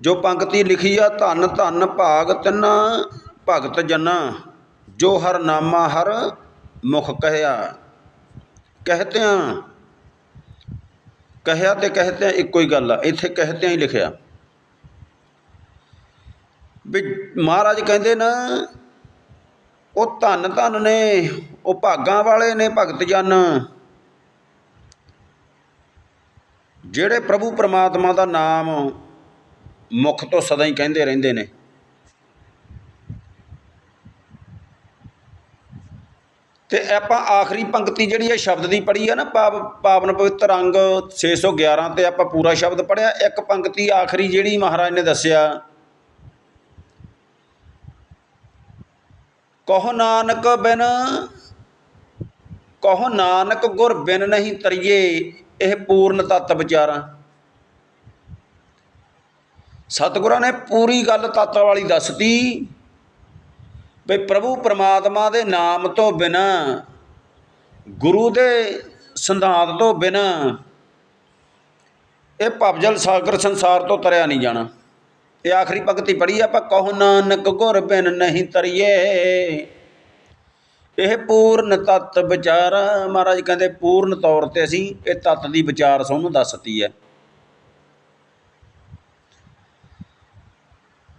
ਜੋ ਪੰਕਤੀ ਲਿਖੀ ਆ, ਧੰਨ ਧੰਨ ਭਾਗ ਤਿੰਨਾ, ਭਗਤ ਜਨਾ, ਜੋ ਹਰ ਨਾਮਾ ਹਰ ਮੁਖ ਕਹਿਆ। ਕਹਤਿਆਂ, ਕਹਿਆ ਤੇ ਕਹਤਿਆਂ ਇੱਕੋ ਹੀ ਗੱਲ ਆ, ਇੱਥੇ ਕਹਤਿਆਂ ਹੀ ਲਿਖਿਆ। ਵੀ ਮਹਾਰਾਜ ਕਹਿੰਦੇ ਨਾ, ਉਹ ਧੰਨ ਧੰਨ ਨੇ, ਉਹ ਭਾਗਾਂ ਵਾਲੇ ਨੇ ਭਗਤ ਜਨ। ਜਿਹੜੇ ਪ੍ਰਭੂ ਪਰਮਾਤਮਾ ਦਾ ਨਾਮ ਮੁਖ ਤੋਂ ਸਦਾ ਹੀ ਕਹਿੰਦੇ ਰਹਿੰਦੇ ਨੇ। ਤੇ ਆਪਾਂ ਆਖਰੀ ਪੰਕਤੀ ਜਿਹੜੀ ਹੈ ਸ਼ਬਦ ਦੀ ਪੜ੍ਹੀ ਹੈ ਨਾ, ਪਾਵ, ਪਾਵਨ ਪਵਿੱਤਰ ਅੰਗ 611 ਤੇ ਆਪਾਂ ਪੂਰਾ ਸ਼ਬਦ ਪੜਿਆ ਇੱਕ ਪੰਕਤੀ ਆਖਰੀ ਜਿਹੜੀ ਮਹਾਰਾਜ ਨੇ ਦੱਸਿਆ, ਕਹੋ ਨਾਨਕ ਬਿਨ, ਕਹੋ ਨਾਨਕ ਗੁਰ ਬਿਨ ਨਹੀਂ ਤਰੀਏ, ਇਹ ਪੂਰਨ ਤਤ ਵਿਚਾਰਾਂ। ਸਤਿਗੁਰਾਂ ਨੇ ਪੂਰੀ ਗੱਲ ਤੱਤ ਵਾਲੀ ਦੱਸਤੀ ਵੀ ਪ੍ਰਭੂ ਪਰਮਾਤਮਾ ਦੇ ਨਾਮ ਤੋਂ ਬਿਨਾ, ਗੁਰੂ ਦੇ ਸਿਧਾਂਤ ਤੋਂ ਬਿਨਾ ਇਹ ਭਵਜਲ ਸਾਗਰ ਸੰਸਾਰ ਤੋਂ ਤਰਿਆ ਨਹੀਂ ਜਾਣਾ। ਇਹ ਆਖਰੀ ਪੰਕਤੀ ਪੜ੍ਹੀ ਆਪਾਂ ਕਹੋ ਨਾਨਕ ਗੁਰ ਬਿਨ ਨਹੀਂ ਤਰੀਏ। ਇਹ ਪੂਰਨ ਤਤ ਵਿਚਾਰ, ਮਹਾਰਾਜ ਕਹਿੰਦੇ ਪੂਰਨ ਤੌਰ ਤੇ ਅਸੀਂ ਇਹ ਤਤ ਦੀ ਵਿਚਾਰ ਸਾਨੂੰ ਦੱਸਤੀ ਹੈ।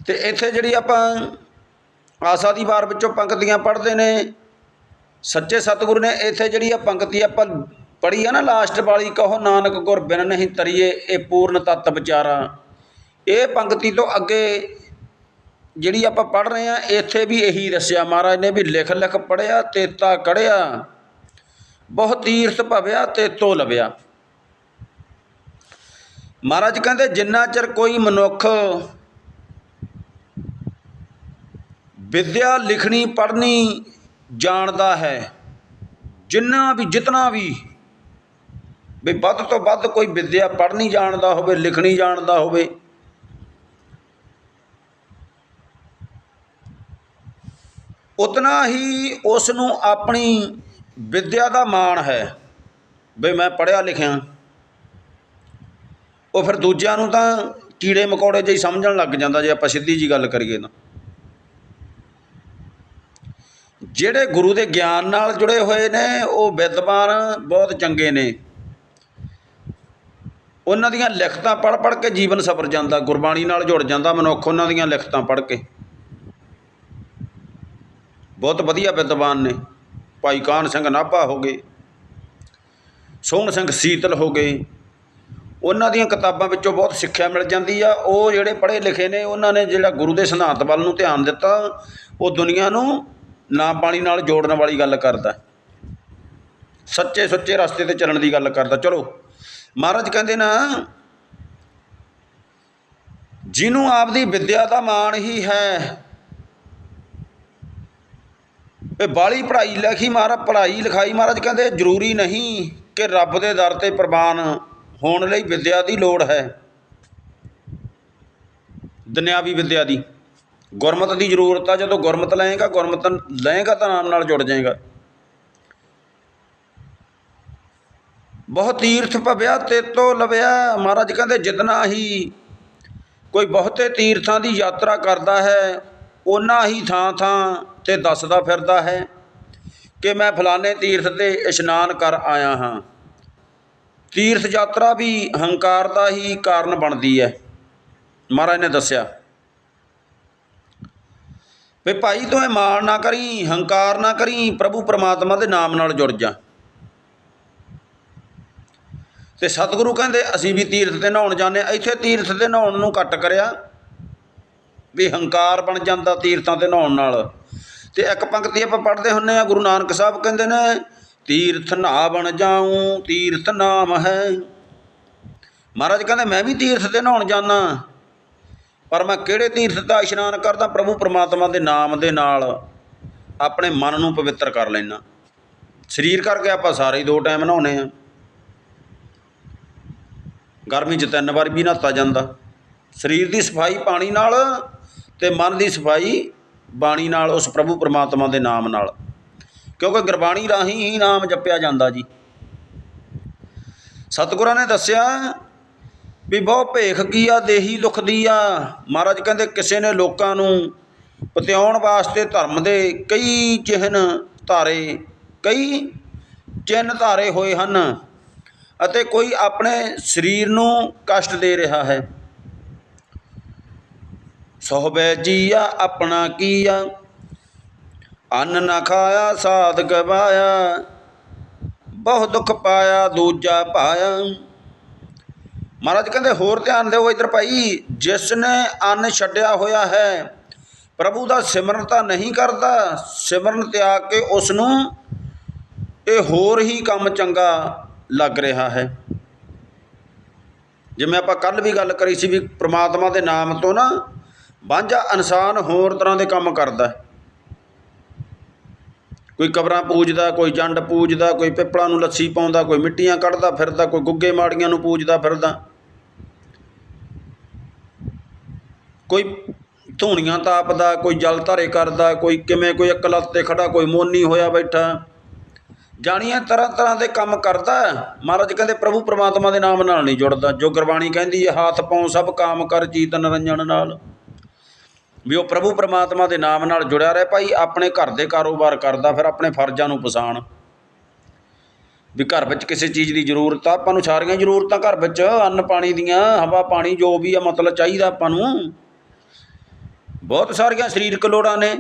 ਤੇ ਇੱਥੇ ਜਿਹੜੀ ਆਪਾਂ ਆਸਾ ਦੀ ਵਾਰ ਵਿੱਚੋਂ ਪੰਕਤੀਆਂ ਪੜ੍ਹਦੇ ਨੇ, ਸੱਚੇ ਸਤਿਗੁਰੂ ਨੇ ਇੱਥੇ ਜਿਹੜੀ ਆ ਪੰਕਤੀ ਆਪਾਂ ਪੜ੍ਹੀ ਆ ਨਾ, ਲਾਸਟ ਵਾਲੀ, ਕਹੋ ਨਾਨਕ ਗੁਰ ਬਿਨ ਨਹੀਂ ਤਰੀਏ, ਇਹ ਪੂਰਨ ਤਤ ਵਿਚਾਰਾ। ਇਹ ਪੰਕਤੀ ਤੋਂ ਅੱਗੇ ਜਿਹੜੀ ਆਪਾਂ ਪੜ੍ਹ ਰਹੇ ਆ, ਇੱਥੇ ਵੀ ਇਹੀ ਦੱਸਿਆ ਮਹਾਰਾਜ ਨੇ ਵੀ ਲਿਖ ਲਿਖ ਪੜਿਆ ਤੇਤਾ ਕੜਿਆ, ਬਹੁ ਤੀਰਥ ਭਵਿਆ, ਤੇਤੋ ਲਵਿਆ। ਮਹਾਰਾਜ ਕਹਿੰਦੇ, ਜਿੰਨਾ ਚਿਰ ਕੋਈ ਮਨੁੱਖ ਵਿੱਦਿਆ ਲਿਖਣੀ, ਪੜ੍ਹਨੀ ਜਾਣਦਾ ਹੈ। ਜਿੰਨਾ ਵੀ, ਜਿਤਨਾ ਵੀ ਵੀ ਵੱਧ ਤੋਂ ਵੱਧ ਕੋਈ ਵਿਦਿਆ ਪੜ੍ਹਨੀ ਜਾਣਦਾ ਹੋਵੇ, ਲਿਖਣੀ ਜਾਣਦਾ ਹੋਵੇ, ਉਤਨਾ ਹੀ ਉਸ ਨੂੰ ਆਪਣੀ ਵਿੱਦਿਆ ਦਾ ਮਾਣ ਹੈ। ਵੀ ਮੈਂ ਪੜ੍ਹਿਆ ਲਿਖਿਆ। ਉਹ ਫਿਰ ਦੂਜਿਆਂ ਨੂੰ ਤਾਂ ਕੀੜੇ ਮਕੌੜੇ ਜਿਹੀ ਸਮਝਣ ਲੱਗ ਜਾਂਦਾ ਜੇ ਆਪਾਂ ਸਿੱਧੀ ਜੀ ਗੱਲ ਕਰੀਏ ਤਾਂ। ਜਿਹੜੇ ਗੁਰੂ ਦੇ ਗਿਆਨ ਨਾਲ ਜੁੜੇ ਹੋਏ ਨੇ, ਉਹ ਵਿਦਵਾਨ ਬਹੁਤ ਚੰਗੇ ਨੇ। ਉਹਨਾਂ ਦੀਆਂ ਲਿਖਤਾਂ ਪੜ੍ਹ ਪੜ੍ਹ ਕੇ ਜੀਵਨ ਸਫਰ ਜਾਂਦਾ, ਗੁਰਬਾਣੀ ਨਾਲ ਜੁੜ ਜਾਂਦਾ ਮਨੁੱਖ ਉਹਨਾਂ ਦੀਆਂ ਲਿਖਤਾਂ ਪੜ੍ਹ ਕੇ। ਬਹੁਤ ਵਧੀਆ ਵਿਦਵਾਨ ਨੇ। ਭਾਈ ਕਾਨ ਸਿੰਘ ਨਾਭਾ ਹੋ ਗਏ, ਸੋਹਣ ਸਿੰਘ ਸੀਤਲ ਹੋ ਗਏ। ਉਹਨਾਂ ਦੀਆਂ ਕਿਤਾਬਾਂ ਵਿੱਚੋਂ ਬਹੁਤ ਸਿੱਖਿਆ ਮਿਲ ਜਾਂਦੀ ਆ। ਉਹ ਜਿਹੜੇ ਪੜ੍ਹੇ ਲਿਖੇ ਨੇ, ਉਹਨਾਂ ਨੇ ਜਿਹੜਾ ਗੁਰੂ ਦੇ ਸਿਧਾਂਤ ਵੱਲ ਨੂੰ ਧਿਆਨ ਦਿੱਤਾ, ਉਹ ਦੁਨੀਆ ਨੂੰ ਨਾ ਪਾਣੀ ਨਾਲ ਜੋੜਨ ਵਾਲੀ ਗੱਲ ਕਰਦਾ। ਸੱਚੇ ਸੁੱਚੇ ਰਸਤੇ ਤੇ ਚੱਲਣ ਦੀ ਗੱਲ ਕਰਦਾ। ਚਲੋ, ਮਹਾਰਾਜ ਕਹਿੰਦੇ ਨਾ, ਜਿਹਨੂੰ ਆਪਦੀ ਵਿਦਿਆ ਦਾ ਮਾਣ ਹੀ ਹੈ, ਇਹ ਬਾਲੀ ਪੜ੍ਹਾਈ ਲਿਖੀ ਮਹਾਰਾਜ, ਪੜ੍ਹਾਈ ਲਿਖਾਈ ਮਹਾਰਾਜ ਕਹਿੰਦੇ ਜ਼ਰੂਰੀ ਨਹੀਂ ਕਿ ਰੱਬ ਦੇ ਦਰ ਤੇ ਪ੍ਰਵਾਨ ਹੋਣ ਲਈ ਵਿਦਿਆ ਦੀ ਲੋੜ ਹੈ। ਦੁਨਿਆਵੀ ਵਿਦਿਆ ਦੀ। ਗੁਰਮਤ ਦੀ ਜ਼ਰੂਰਤ ਆ, ਜਦੋਂ ਗੁਰਮਤ ਲਏਗਾ ਗੁਰਮਤ ਲਏਗਾ ਤਾਂ ਨਾਮ ਨਾਲ ਜੁੜ ਜਾਏਗਾ। ਬਹੁਤ ਤੀਰਥ ਭਵਿਆ, ਤੇਤੋ ਲਵਿਆ। ਮਹਾਰਾਜ ਕਹਿੰਦੇ, ਜਿਤਨਾ ਹੀ ਕੋਈ ਬਹੁਤੇ ਤੀਰਥਾਂ ਦੀ ਯਾਤਰਾ ਕਰਦਾ ਹੈ ਉਹਨਾਂ ਹੀ ਥਾਂ ਥਾਂ ਤੇ ਦੱਸਦਾ ਫਿਰਦਾ ਹੈ ਕਿ ਮੈਂ ਫਲਾਣੇ ਤੀਰਥ ਤੇ ਇਸ਼ਨਾਨ ਕਰ ਆਇਆ ਹਾਂ। ਤੀਰਥ ਯਾਤਰਾ ਵੀ ਹੰਕਾਰ ਦਾ ਹੀ ਕਾਰਨ ਬਣਦੀ ਹੈ, ਮਹਾਰਾਜ ਨੇ ਦੱਸਿਆ। ਵੀ ਭਾਈ ਤੂੰ ਇਹ ਮਾਣ ਨਾ ਕਰੀ, ਹੰਕਾਰ ਨਾ ਕਰੀ, ਪ੍ਰਭੂ ਪਰਮਾਤਮਾ ਦੇ ਨਾਮ ਨਾਲ ਜੁੜ ਜਾ। ਤੇ ਸਤਿਗੁਰੂ ਕਹਿੰਦੇ, ਅਸੀਂ ਵੀ ਤੀਰਥ ਤੇ ਨਹਾਉਣ ਜਾਂਦੇ ਹਾਂ। ਇੱਥੇ ਤੀਰਥ ਤੇ ਨਹਾਉਣ ਨੂੰ ਘੱਟ ਕਰਿਆ, ਵੀ ਹੰਕਾਰ ਬਣ ਜਾਂਦਾ ਤੀਰਥਾਂ ਤੇ ਨਹਾਉਣ ਨਾਲ। ਤੇ ਇੱਕ ਪੰਕਤੀ ਆਪਾਂ ਪੜ੍ਹਦੇ ਹੁੰਨੇ ਆ ਗੁਰੂ ਨਾਨਕ ਸਾਹਿਬ ਕਹਿੰਦੇ ਨੇ, ਤੀਰਥ ਨਾ ਬਣ ਜਾਉ ਤੀਰਥ ਨਾਮ ਹੈ। ਮਹਾਰਾਜ ਕਹਿੰਦੇ, ਮੈਂ ਵੀ ਤੀਰਥ ਤੇ ਨਹਾਉਣ ਜਾਣਾ ਪਰ ਮੈਂ ਕਿਹੜੇ ਤੀਰਥ ਦਾ ਇਸ਼ਨਾਨ ਕਰਦਾ? ਪ੍ਰਭੂ ਪਰਮਾਤਮਾ ਦੇ ਨਾਮ ਦੇ ਨਾਲ ਆਪਣੇ ਮਨ ਨੂੰ ਪਵਿੱਤਰ ਕਰ ਲੈਣਾ ਸਰੀਰ ਕਰਕੇ ਆਪਾਂ ਸਾਰੇ ਹੀ ਦੋ ਟਾਈਮ ਨਹਾਉਨੇ ਆ ਗਰਮੀ 'ਚ ਤਿੰਨ ਵਾਰ ਵੀ ਨਹਾਤਾ ਜਾਂਦਾ। ਸਰੀਰ ਦੀ ਸਫ਼ਾਈ ਪਾਣੀ ਨਾਲ ਤੇ ਮਨ ਦੀ ਸਫ਼ਾਈ ਬਾਣੀ ਨਾਲ, ਉਸ ਪ੍ਰਭੂ ਪਰਮਾਤਮਾ ਦੇ ਨਾਮ ਨਾਲ। ਕਿਉਂਕਿ ਗੁਰਬਾਣੀ ਰਾਹੀਂ ਹੀ ਨਾਮ ਜਪਿਆ ਜਾਂਦਾ ਜੀ। ਸਤਿਗੁਰਾਂ ਨੇ ਦੱਸਿਆ ਵੀ ਬਹੁ ਭੇਖ ਕੀ ਆ, ਦੇਹੀ ਦੁੱਖ ਦੀ ਆ। ਮਹਾਰਾਜ ਕਹਿੰਦੇ ਕਿਸੇ ਨੇ ਲੋਕਾਂ ਨੂੰ ਪਤਿਆਉਣ ਵਾਸਤੇ ਧਰਮ ਦੇ ਕਈ ਚਿਹਨ ਧਾਰੇ, ਕਈ ਚਿੰਨ ਧਾਰੇ ਹੋਏ ਹਨ ਅਤੇ ਕੋਈ ਆਪਣੇ ਸਰੀਰ ਨੂੰ ਕਸ਼ਟ ਦੇ ਰਿਹਾ ਹੈ। ਸੋਹਬੈ ਜੀਆ ਆਪਣਾ ਕੀਆ ਅੰਨ ਨਾ ਖਾਇਆ ਸਾਧ ਗਵਾਇਆ ਬਹੁ ਦੁੱਖ ਪਾਇਆ, ਦੂਜਾ ਪਾਇਆ। ਮਹਾਰਾਜ ਕਹਿੰਦੇ, ਹੋਰ ਧਿਆਨ ਦਿਓ ਇਧਰ ਭਾਈ ਜਿਸ ਨੇ ਅੰਨ ਛੱਡਿਆ ਹੋਇਆ ਹੈ, ਪ੍ਰਭੂ ਦਾ ਸਿਮਰਨ ਤਾਂ ਨਹੀਂ ਕਰਦਾ, ਸਿਮਰਨ ਤਿਆਗ ਕੇ ਉਸ ਨੂੰ ਇਹ ਹੋਰ ਹੀ ਕੰਮ ਚੰਗਾ ਲੱਗ ਰਿਹਾ ਹੈ। ਜਿਵੇਂ ਆਪਾਂ ਕੱਲ ਵੀ ਗੱਲ ਕਰੀ ਸੀ ਵੀ ਪ੍ਰਮਾਤਮਾ ਦੇ ਨਾਮ ਤੋਂ ਨਾ, ਵਾਂਝਾ ਇਨਸਾਨ ਹੋਰ ਤਰ੍ਹਾਂ ਦੇ ਕੰਮ ਕਰਦਾ ਕੋਈ ਕਬਰਾਂ ਪੂਜਦਾ, ਕੋਈ ਜੰਡ ਪੂਜਦਾ, ਕੋਈ ਪਿੱਪਲਾਂ ਨੂੰ ਲੱਸੀ ਪਾਉਂਦਾ, ਕੋਈ ਮਿੱਟੀਆਂ ਕੱਢਦਾ ਫਿਰਦਾ, ਕੋਈ ਗੁੱਗੇ ਮਾੜੀਆਂ ਨੂੰ ਪੂਜਦਾ ਫਿਰਦਾ। ਕੋਈ ਧੂਣੀਆਂ ਤਾਪਦਾ, ਕੋਈ ਜਲ ਧਾਰੇ ਕਰਦਾ, ਕੋਈ ਕਿਵੇਂ ਕੋਈ ਇੱਕ ਲੱਤ ਤੇ ਖੜਾ ਕੋਈ ਮੋਨੀ ਹੋਇਆ ਬੈਠਾ। ਜਾਣੀਆਂ ਤਰ੍ਹਾਂ ਤਰ੍ਹਾਂ ਦੇ ਕੰਮ ਕਰਦਾ। ਮਹਾਰਾਜ ਕਹਿੰਦੇ, ਪ੍ਰਭੂ ਪ੍ਰਮਾਤਮਾ ਦੇ ਨਾਮ ਨਾਲ ਨਹੀਂ ਜੁੜਦਾ। ਜੋ ਗੁਰਬਾਣੀ ਕਹਿੰਦੀ ਹੈ, ਹੱਥ ਪਾਉ, ਸਭ ਕਾਮ ਕਰ ਚੀਤ ਨਰੰਜਨ ਨਾਲ। ਵੀ ਉਹ ਪ੍ਰਭੂ ਪ੍ਰਮਾਤਮਾ ਦੇ ਨਾਮ ਨਾਲ ਜੁੜਿਆ ਰਹੇ। ਭਾਈ, ਆਪਣੇ ਘਰ ਦੇ ਕਾਰੋਬਾਰ ਕਰਦਾ, ਫਿਰ ਆਪਣੇ ਫਰਜ਼ਾਂ ਨੂੰ ਪਛਾਣ ਵੀ ਘਰ ਵਿੱਚ ਕਿਸੇ ਚੀਜ਼ ਦੀ ਜ਼ਰੂਰਤ ਆ, ਆਪਾਂ ਨੂੰ ਸਾਰੀਆਂ ਜ਼ਰੂਰਤਾਂ ਘਰ ਵਿੱਚ, ਅੰਨ ਪਾਣੀ ਦੀਆਂ, ਹਵਾ ਪਾਣੀ, ਜੋ ਵੀ ਆ, ਮਤਲਬ ਚਾਹੀਦਾ ਆਪਾਂ ਨੂੰ। ਬਹੁਤ ਸਾਰੀਆਂ ਸਰੀਰਕ ਲੋੜਾਂ ਨੇ।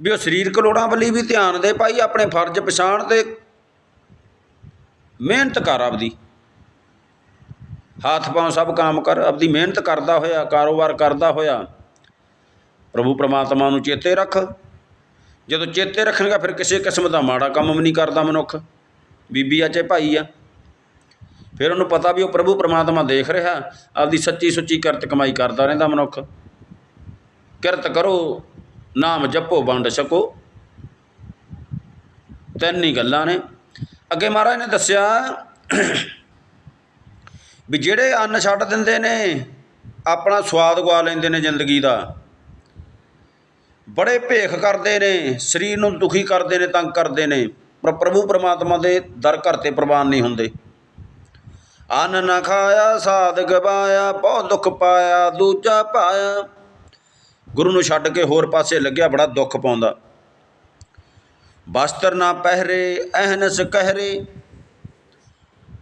ਵੀ ਉਹ ਸਰੀਰਕ ਲੋੜਾਂ ਵੱਲ ਵੀ ਧਿਆਨ ਦੇ ਭਾਈ, ਆਪਣੇ ਫਰਜ਼ ਪਛਾਣ ਤੇ ਮਿਹਨਤ ਕਰ ਆਪਦੀ। ਹੱਥ ਪਾਉ ਸਭ ਕੰਮ ਕਰ, ਆਪਦੀ ਮਿਹਨਤ ਕਰਦਾ ਹੋਇਆ, ਕਾਰੋਬਾਰ ਕਰਦਾ ਹੋਇਆ। ਪ੍ਰਭੂ ਪ੍ਰਮਾਤਮਾ ਨੂੰ ਚੇਤੇ ਰੱਖ। ਜਦੋਂ ਚੇਤੇ ਰੱਖਣਗਾ, ਫਿਰ ਕਿਸੇ ਕਿਸਮ ਦਾ ਮਾੜਾ ਕੰਮ ਵੀ ਨਹੀਂ ਕਰਦਾ ਮਨੁੱਖ। ਬੀਬੀ ਆ ਚਾਹੇ ਭਾਈ ਆ। ਫਿਰ ਉਹਨੂੰ ਪਤਾ ਵੀ ਉਹ ਪ੍ਰਭੂ ਪ੍ਰਮਾਤਮਾ ਦੇਖ ਰਿਹਾ, ਆਪਦੀ ਸੱਚੀ ਸੁੱਚੀ ਕਰਤ ਕਮਾਈ ਕਰਦਾ ਰਹਿੰਦਾ ਮਨੁੱਖ। ਕਿਰਤ ਕਰੋ, ਨਾਮ ਜਪੋ, ਵੰਡ ਛਕੋ। ਤਿੰਨ ਹੀ ਗੱਲਾਂ ਨੇ। ਅੱਗੇ ਮਹਾਰਾਜ ਨੇ ਦੱਸਿਆ ਵੀ ਜਿਹੜੇ ਅੰਨ ਛੱਡ ਦਿੰਦੇ ਨੇ, ਆਪਣਾ ਸਵਾਦ ਗਵਾ ਲੈਂਦੇ ਨੇ ਜ਼ਿੰਦਗੀ ਦਾ। ਬੜੇ ਭੇਖ ਕਰਦੇ ਨੇ, ਸਰੀਰ ਨੂੰ ਦੁਖੀ ਕਰਦੇ ਨੇ, ਤੰਗ ਕਰਦੇ ਨੇ। ਪਰ ਪ੍ਰਭੂ ਪਰਮਾਤਮਾ ਦੇ ਦਰ ਘਰ ਤੇ ਪ੍ਰਵਾਨ ਨਹੀਂ ਹੁੰਦੇ। ਅੰਨ ਨਾ ਖਾਇਆ ਸਾਧ ਗਵਾਇਆ ਬਹੁਤ ਦੁੱਖ ਪਾਇਆ, ਦੂਜਾ ਪਾਇਆ। ਗੁਰੂ ਨੂੰ ਛੱਡ ਕੇ ਹੋਰ ਪਾਸੇ ਲੱਗਿਆ, ਬੜਾ ਦੁੱਖ ਪਾਉਂਦਾ। ਬਸਤਰ ਨਾ ਪਹਿਰੇ, ਅਹਨਸ ਕਹਿਰੇ,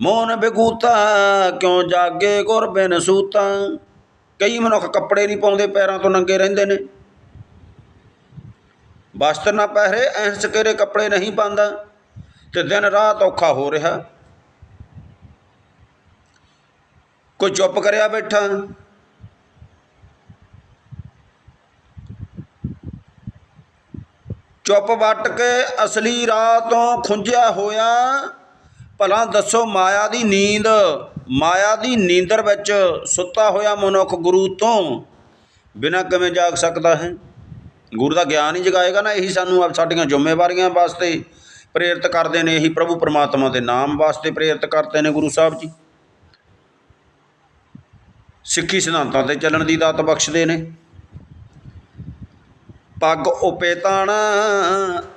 ਮੋਨ ਬਿਗੂਤਾ, ਕਿਉਂ ਜਾਗੇ ਗੁਰ ਬਿਨ ਸੂਤਾ? ਕਈ ਮਨੁੱਖ ਕੱਪੜੇ ਨਹੀਂ ਪਾਉਂਦੇ, ਪੈਰਾਂ ਤੋਂ ਨੰਗੇ ਰਹਿੰਦੇ ਨੇ। ਬਸਤਰ ਨਾ ਪਹਿਰੇ, ਅਹਨਸ ਕਹਿਰੇ, ਕੱਪੜੇ ਨਹੀਂ ਪਾਉਂਦਾ। ਤੇ ਦਿਨ ਰਾਤ ਔਖਾ ਹੋ ਰਿਹਾ। ਕੋਈ ਚੁੱਪ ਕਰਿਆ ਬੈਠਾ। ਚੁੱਪ ਵੱਟ ਕੇ ਅਸਲੀ ਰਾਹ ਤੋਂ ਖੁੰਝਿਆ ਹੋਇਆ। ਭਲਾ ਦੱਸੋ ਮਾਇਆ ਦੀ ਨੀਂਦ, ਮਾਇਆ ਦੀ ਨੀਂਦਰ ਵਿੱਚ ਸੁੱਤਾ ਹੋਇਆ ਮਨੁੱਖ ਗੁਰੂ ਤੋਂ ਬਿਨਾਂ ਕਿਵੇਂ ਜਾਗ ਸਕਦਾ ਹੈ? ਗੁਰੂ ਦਾ ਗਿਆਨ ਹੀ ਜਗਾਏਗਾ ਨਾ, ਇਹੀ ਸਾਨੂੰ ਆਪ ਸਾਡੀਆਂ ਜ਼ਿੰਮੇਵਾਰੀਆਂ ਵਾਸਤੇ ਪ੍ਰੇਰਿਤ ਕਰਦੇ ਨੇ, ਇਹੀ ਪ੍ਰਭੂ ਪਰਮਾਤਮਾ ਦੇ ਨਾਮ ਵਾਸਤੇ ਪ੍ਰੇਰਿਤ ਕਰਦੇ ਨੇ ਗੁਰੂ ਸਾਹਿਬ ਜੀ। ਸਿੱਖੀ ਸਿਧਾਂਤਾਂ ਤੇ ਚੱਲਣ ਦੀ ਦਾਤ ਬਖਸ਼ਦੇ ਨੇ। ਪੱਗ ਉਪੇ ਤਾਣਾ,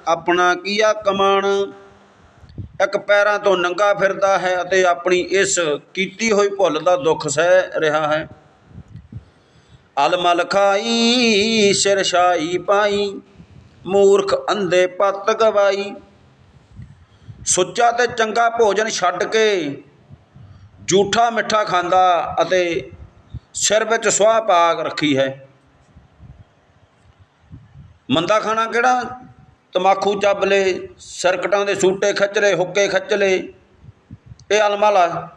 ਆਪਣਾ ਕੀਆ ਕਮਾਣ। ਇੱਕ ਪੈਰਾਂ ਤੋਂ ਨੰਗਾ ਫਿਰਦਾ ਹੈ ਅਤੇ ਆਪਣੀ ਇਸ ਕੀਤੀ ਹੋਈ ਭੁੱਲ ਦਾ ਦੁੱਖ ਸਹਿ ਰਿਹਾ ਹੈ। ਅਲਮਲ ਖਾਈ, ਸਿਰ ਛਾਈ ਪਾਈ, ਮੂਰਖ ਅੰਧੇ ਪੱਤ ਗਵਾਈ। ਸੁੱਚਾ ਤੇ ਚੰਗਾ ਭੋਜਨ ਛੱਡ ਕੇ ਝੂਠਾ ਮਿੱਠਾ ਖਾਂਦਾ ਅਤੇ ਸਿਰ ਵਿੱਚ ਸੁਆਹ ਪਾ ਰੱਖੀ ਹੈ। ਮੰਦਾ ਖਾਣਾ ਕਿਹੜਾ? ਤਮਾਕੂ ਚੱਬ ਲੇ, ਸਰਕਟਾਂ ਦੇ ਸੂਟੇ ਖੱਚ ਲਏ ਹੁੱਕੇ ਖੱਚ ਲਏ ਇਹ ਅਲਮਲਾ।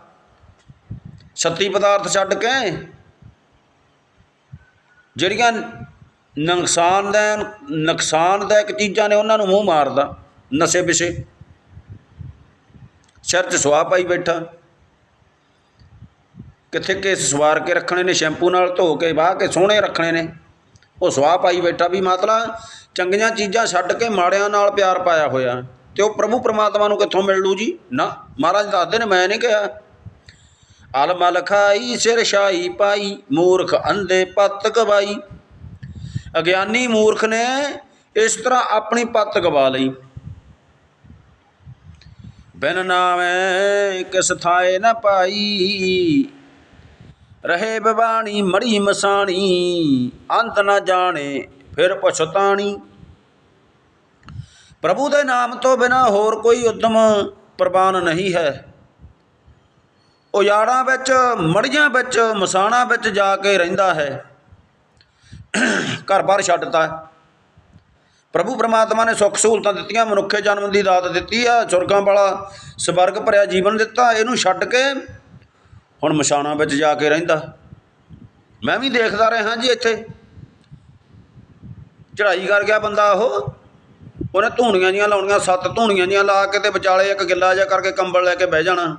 ਸੱਤੀ ਪਦਾਰਥ ਛੱਡ ਕੇ ਜਿਹੜੀਆਂ ਨੁਕਸਾਨਦਾਇ ਨੁਕਸਾਨਦਾਇਕ ਚੀਜ਼ਾਂ ਨੇ, ਉਹਨਾਂ ਨੂੰ ਮੂੰਹ ਮਾਰਦਾ, ਨਸ਼ੇ ਵਿਸ਼ੇ ਸਿਰ 'ਚ ਸੁਆਹ ਪਾਈ ਬੈਠਾ। ਕਿੱਥੇ ਕੇਸ ਸਵਾਰ ਕੇ ਰੱਖਣੇ ਨੇ, ਸ਼ੈਂਪੂ ਨਾਲ ਧੋ ਕੇ, ਵਾਹ ਕੇ ਸੋਹਣੇ ਰੱਖਣੇ ਨੇ। ਉਹ ਸੁਆਹ ਪਾਈ ਬੈਠਾ ਵੀ ਮਤਲਬ ਚੰਗੀਆਂ ਚੀਜ਼ਾਂ ਛੱਡ ਕੇ ਮਾੜਿਆਂ ਨਾਲ ਪਿਆਰ ਪਾਇਆ ਹੋਇਆ। ਤੇ ਉਹ ਪ੍ਰਭੂ ਪ੍ਰਮਾਤਮਾ ਨੂੰ ਕਿੱਥੋਂ ਮਿਲ ਲੂ ਜੀ? ਨਾ, ਮਹਾਰਾਜ ਦੱਸਦੇ ਨੇ, ਮੈਂ ਨਹੀਂ ਕਿਹਾ। ਅਲਮਲ ਖਾਈ ਸਿਰ ਛਾਈ ਪਾਈ, ਮੂਰਖ ਅੰਧੇ ਪੱਤ ਗਵਾਈ। ਅਗਿਆਨੀ ਮੂਰਖ ਨੇ ਇਸ ਤਰ੍ਹਾਂ ਆਪਣੀ ਪੱਤ ਗਵਾ ਲਈ। ਬਿਨ ਨਾਮੈ ਕਿਸ ਥਾਏ ਨਾ ਪਾਈ। ਰਹੇ ਬਵਾਣੀ ਮੜੀ ਮਸਾਣੀ, ਅੰਤ ਨਾ ਜਾਣੇ, ਫਿਰ ਪਛਤਾਣੀ ਪ੍ਰਭੂ ਦੇ ਨਾਮ ਤੋਂ ਬਿਨਾ ਹੋਰ ਕੋਈ ਉਦਮ ਪ੍ਰਵਾਨ ਨਹੀਂ ਹੈ। ਉਜਾੜਾਂ ਵਿੱਚ ਮੜੀਆਂ ਵਿੱਚ, ਮਸਾਣਾ ਵਿੱਚ ਜਾ ਕੇ ਰਹਿੰਦਾ ਹੈ। ਘਰ-ਬਾਰ ਛੱਡਤਾ ਪ੍ਰਭੂ ਪ੍ਰਮਾਤਮਾ ਨੇ ਸੁੱਖ ਸਹੂਲਤਾਂ ਦਿੱਤੀਆਂ, ਮਨੁੱਖੇ ਜਨਮ ਦੀ ਦਾਤ ਦਿੱਤੀ ਆ ਸੁਰਗਾਂ ਵਾਲਾ ਸਵਰਗ ਭਰਿਆ ਜੀਵਨ ਦਿੱਤਾ, ਇਹਨੂੰ ਛੱਡ ਕੇ ਹੁਣ ਮਸ਼ਾਣਾ ਵਿੱਚ ਜਾ ਕੇ ਰਹਿੰਦਾ। ਮੈਂ ਵੀ ਦੇਖਦਾ ਰਿਹਾ ਜੀ ਇੱਥੇ। ਚੜਾਈ ਕਰ ਗਿਆ ਬੰਦਾ ਉਹ। ਉਹਨੇ ਧੂਣੀਆਂ ਜੀਆਂ ਲਾਉਣੀਆਂ, ਸੱਤ ਧੂਣੀਆਂ ਜੀਆਂ ਲਾ ਕੇ ਤੇ ਵਿਚਾਲੇ ਇੱਕ ਗਿੱਲਾ ਜਿਹਾ ਕਰਕੇ ਕੰਬਲ ਲੈ ਕੇ ਬਹਿ ਜਾਣਾ।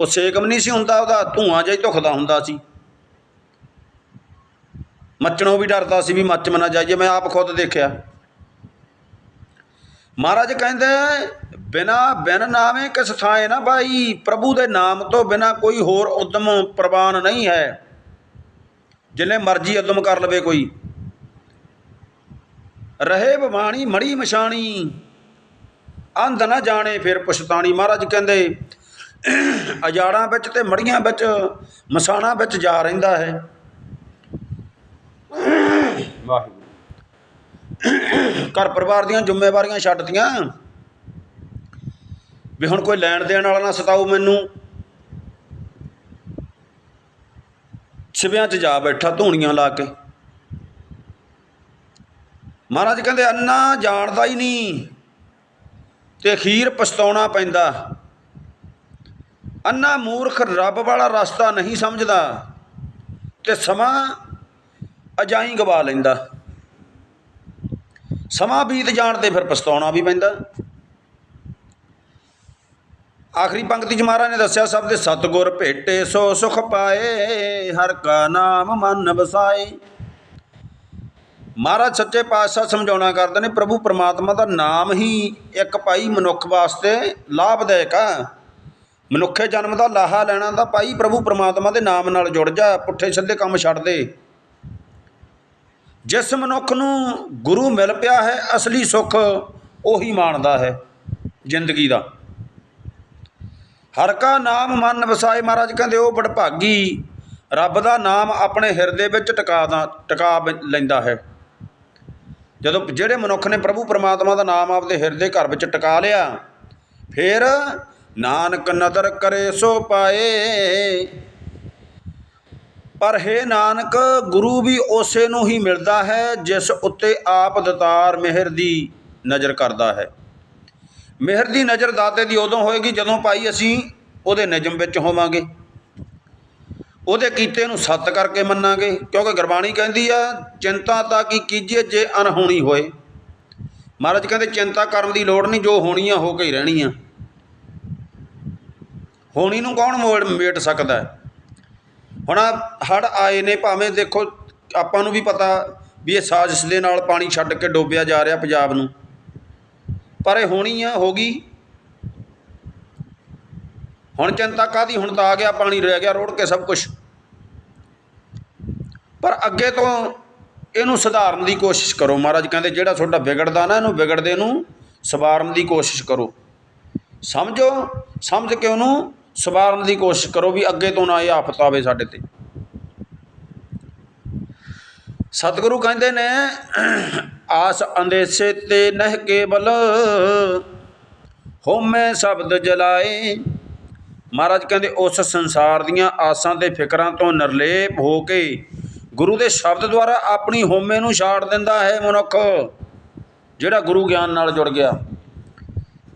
ਉਹ ਸੇਕ ਵੀ ਨਹੀਂ ਸੀ ਹੁੰਦਾ, ਉਹਦਾ ਧੂਆਂ ਜਿਹਾ ਹੀ ਧੁਖਦਾ ਹੁੰਦਾ ਸੀ। ਮੱਚਣੋਂ ਵੀ ਡਰਦਾ ਸੀ ਵੀ ਮੱਚ ਮਨਾ ਜਾਈਏ, ਮੈਂ ਆਪ ਖੁਦ ਦੇਖਿਆ। ਮਹਾਰਾਜ ਕਹਿੰਦੇ ਬਿਨਾ ਬਿਨ ਨਾਵੇਂ ਕਿਸ ਥਾਏ ਨਾ ਭਾਈ ਪ੍ਰਭੂ ਦੇ ਨਾਮ ਤੋਂ ਬਿਨਾ ਕੋਈ ਹੋਰ ਉਦਮ ਪ੍ਰਵਾਨ ਨਹੀਂ ਹੈ। ਜਿੰਨੇ ਮਰਜ਼ੀ ਉਦਮ ਕਰ ਲਵੇ ਕੋਈ। ਰਹੇ ਬਵਾਣੀ ਮੜੀ ਮਸ਼ਾਣੀ ਅੰਧ ਨਾ ਜਾਣੇ ਫਿਰ ਪੁਛਤਾਣੀ ਮਹਾਰਾਜ ਕਹਿੰਦੇ ਅਜਾੜਾਂ ਵਿੱਚ ਤੇ ਮੜੀਆਂ ਵਿੱਚ ਮਸਾਣਾ ਵਿੱਚ ਜਾ ਰਹਿੰਦਾ ਹੈ। ਵਾਹਿਗੁਰੂ। ਘਰ ਪਰਿਵਾਰ ਦੀਆਂ ਜ਼ਿੰਮੇਵਾਰੀਆਂ ਛੱਡਤੀਆਂ। ਵੀ ਹੁਣ ਕੋਈ ਲੈਣ ਦੇਣ ਵਾਲਾ ਨਾ ਸਤਾਊ ਮੈਨੂੰ। ਛਿਵਿਆਂ 'ਚ ਜਾ ਬੈਠਾ, ਧੂਣੀਆਂ ਲਾ ਕੇ। ਮਹਾਰਾਜ ਕਹਿੰਦੇ, ਅੰਨਾ ਜਾਣਦਾ ਹੀ ਨਹੀਂ। ਤੇ ਅਖੀਰ ਪਛਤਾਉਣਾ ਪੈਂਦਾ। ਅੰਨਾ ਮੂਰਖ ਰੱਬ ਵਾਲਾ ਰਸਤਾ ਨਹੀਂ ਸਮਝਦਾ। ਤੇ ਸਮਾਂ ਅਜਾਈ ਗਵਾ ਲੈਂਦਾ। ਸਮਾਂ ਬੀਤ ਜਾਣ ਤੇ ਫਿਰ ਪਛਤਾਉਣਾ ਵੀ ਪੈਂਦਾ। ਆਖਰੀ ਪੰਕਤੀ ਚ ਮਹਾਰਾਜ ਨੇ ਦੱਸਿਆ, ਸਭ ਦੇ ਸਤਗੁਰ ਭੇਟੇ ਸੋ ਸੁਖ ਪਾਏ, ਹਰ ਕਾ ਨਾਮ ਮਨ ਵਸਾਏ। ਮਹਾਰਾਜ ਸੱਚੇ ਪਾਤਸ਼ਾਹ ਸਮਝਾਉਣਾ ਕਰਦੇ ਨੇ, ਪ੍ਰਭੂ ਪਰਮਾਤਮਾ ਦਾ ਨਾਮ ਹੀ ਇੱਕ ਭਾਈ ਮਨੁੱਖ ਵਾਸਤੇ ਲਾਭਦਾਇਕ ਆ। ਮਨੁੱਖੇ ਜਨਮ ਦਾ ਲਾਹਾ ਲੈਣਾ ਤਾਂ ਭਾਈ ਪ੍ਰਭੂ ਪਰਮਾਤਮਾ ਦੇ ਨਾਮ ਨਾਲ ਜੁੜ ਜਾ, ਪੁੱਠੇ ਸਿੱਧੇ ਕੰਮ ਛੱਡ ਦੇ। ਜਿਸ ਮਨੁੱਖ ਨੂੰ ਗੁਰੂ ਮਿਲ ਪਿਆ ਹੈ, ਅਸਲੀ ਸੁੱਖ ਉਹੀ ਮਾਣਦਾ ਹੈ ਜ਼ਿੰਦਗੀ ਦਾ। ਹਰ ਕਾ ਨਾਮ ਮਨ ਵਸਾਏ ਮਹਾਰਾਜ, ਕਹਿੰਦੇ ਉਹ ਬੜਭਾਗੀ। ਰੱਬ ਦਾ ਨਾਮ ਆਪਣੇ ਹਿਰਦੇ ਵਿੱਚ ਟਿਕਾ ਦਾ, ਟਿਕਾ ਲੈਂਦਾ ਹੈ। ਜਦੋਂ ਜਿਹੜੇ ਮਨੁੱਖ ਨੇ ਪ੍ਰਭੂ ਪਰਮਾਤਮਾ ਦਾ ਨਾਮ ਆਪਦੇ ਹਿਰਦੇ ਘਰ ਵਿੱਚ ਟਿਕਾ ਲਿਆ, ਫਿਰ ਨਾਨਕ ਨਦਰ ਕਰੇ ਸੋ ਪਾਏ। ਪਰ ਹੈ ਨਾਨਕ, ਗੁਰੂ ਵੀ ਉਸੇ ਨੂੰ ਹੀ ਮਿਲਦਾ ਹੈ, ਜਿਸ ਉੱਤੇ ਆਪ ਦਤਾਰ ਮਿਹਰ ਦੀ ਨਜ਼ਰ ਕਰਦਾ ਹੈ। ਮਿਹਰ ਦੀ ਨਜ਼ਰ ਦਾਤੇ ਦੀ ਉਦੋਂ ਹੋਏਗੀ ਜਦੋਂ ਭਾਈ ਅਸੀਂ ਉਹਦੇ ਨਿਯਮ ਵਿੱਚ ਹੋਵਾਂਗੇ। ਉਹਦੇ ਕੀਤੇ ਨੂੰ ਸੱਤ ਕਰਕੇ ਮੰਨਾਂਗੇ, ਕਿਉਂਕਿ ਗੁਰਬਾਣੀ ਕਹਿੰਦੀ ਆ, ਚਿੰਤਾ ਤਾਂ ਕੀ ਕੀਜੀਏ ਜੇ ਅਨਹੋਣੀ ਹੋਏ। ਮਹਾਰਾਜ ਕਹਿੰਦੇ, ਚਿੰਤਾ ਕਰਨ ਦੀ ਲੋੜ ਨਹੀਂ, ਜੋ ਹੋਣੀ ਆ ਹੋ ਕੇ ਹੀ ਰਹਿਣੀ ਆ ਹੋਣੀ ਨੂੰ ਕੌਣ ਮੋੜ ਮੇਟ ਸਕਦਾ ਹੁਣ ਹੜ ਆਏ ਨੇ, ਭਾਵੇਂ ਦੇਖੋ, ਆਪਾਂ ਨੂੰ ਵੀ ਪਤਾ ਵੀ ਇਹ ਸਾਜ਼ਿਸ਼ ਦੇ ਨਾਲ ਪਾਣੀ ਛੱਡ ਕੇ ਡੋਬਿਆ ਜਾ ਰਿਹਾ ਪੰਜਾਬ ਨੂੰ। ਪਰ ਇਹ ਹੋਣੀ ਆ, ਹੋ ਗਈ। ਹੁਣ ਚਿੰਤਾ ਕਾਦੀ ਹੁਣ ਤਾਂ ਆ ਗਿਆ, ਪਾਣੀ ਰਹਿ ਗਿਆ, ਰੋੜ ਕੇ ਸਭ ਕੁਝ ਪਰ ਅੱਗੇ ਤੋਂ ਇਹਨੂੰ ਸੁਧਾਰਨ ਦੀ ਕੋਸ਼ਿਸ਼ ਕਰੋ। ਮਹਾਰਾਜ ਕਹਿੰਦੇ, ਜਿਹੜਾ ਤੁਹਾਡਾ ਵਿਗੜਦਾ ਨਾ, ਇਹਨੂੰ ਵਿਗੜਦੇ ਨੂੰ ਸਵਾਰਨ ਦੀ ਕੋਸ਼ਿਸ਼ ਕਰੋ। ਸਮਝੋ? ਸਮਝ ਕੇ ਉਹਨੂੰ ਸਵਾਰਨ ਦੀ ਕੋਸ਼ਿਸ਼ ਕਰੋ ਵੀ ਅੱਗੇ ਤੋਂ ਨਾ ਇਹ ਆਫਤ ਆਵੇ ਸਾਡੇ ਤੇ। ਸਤਿਗੁਰੂ ਕਹਿੰਦੇ ਨੇ, ਆਸ ਅੰਦੇਸੇ ਤੇ ਨਹਿ ਕੇਵਲ ਹੋਮੇ ਸ਼ਬਦ ਜਲਾਏ। ਮਹਾਰਾਜ ਕਹਿੰਦੇ, ਉਸ ਸੰਸਾਰ ਦੀਆਂ ਆਸਾਂ ਤੇ ਫਿਕਰਾਂ ਤੋਂ ਨਿਰਲੇਪ ਹੋ ਕੇ ਗੁਰੂ ਦੇ ਸ਼ਬਦ ਦੁਆਰਾ ਆਪਣੀ ਹੋਮੇ ਨੂੰ ਛਾੜ ਦਿੰਦਾ ਹੈ ਮਨੁੱਖ, ਜਿਹੜਾ ਗੁਰੂ ਗਿਆਨ ਨਾਲ ਜੁੜ ਗਿਆ।